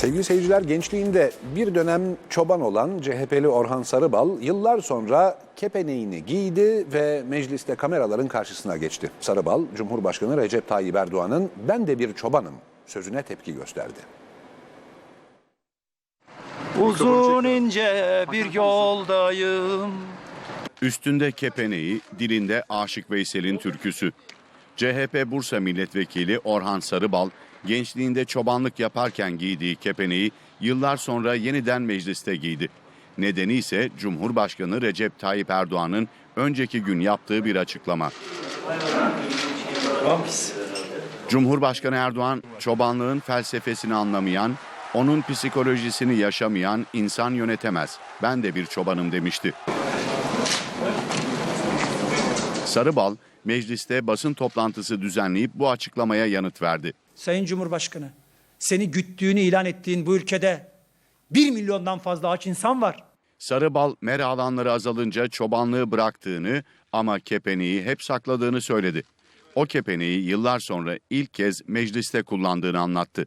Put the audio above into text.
Sevgili seyirciler gençliğinde bir dönem çoban olan CHP'li Orhan Sarıbal yıllar sonra kepeneğini giydi ve mecliste kameraların karşısına geçti. Sarıbal, Cumhurbaşkanı Recep Tayyip Erdoğan'ın ben de bir çobanım sözüne tepki gösterdi. Uzun ince bir yoldayım. Üstünde kepeneği, dilinde Aşık Veysel'in türküsü. CHP Bursa Milletvekili Orhan Sarıbal, gençliğinde çobanlık yaparken giydiği kepeneği yıllar sonra yeniden mecliste giydi. Nedeni ise Cumhurbaşkanı Recep Tayyip Erdoğan'ın önceki gün yaptığı bir açıklama. Cumhurbaşkanı Erdoğan, çobanlığın felsefesini anlamayan, onun psikolojisini yaşamayan insan yönetemez. Ben de bir çobanım demişti. Sarıbal, mecliste basın toplantısı düzenleyip bu açıklamaya yanıt verdi. Sayın Cumhurbaşkanı, seni güttüğünü ilan ettiğin bu ülkede bir milyondan fazla aç insan var. Sarıbal, mera alanları azalınca çobanlığı bıraktığını ama kepeneği hep sakladığını söyledi. O kepeneği yıllar sonra ilk kez mecliste kullandığını anlattı.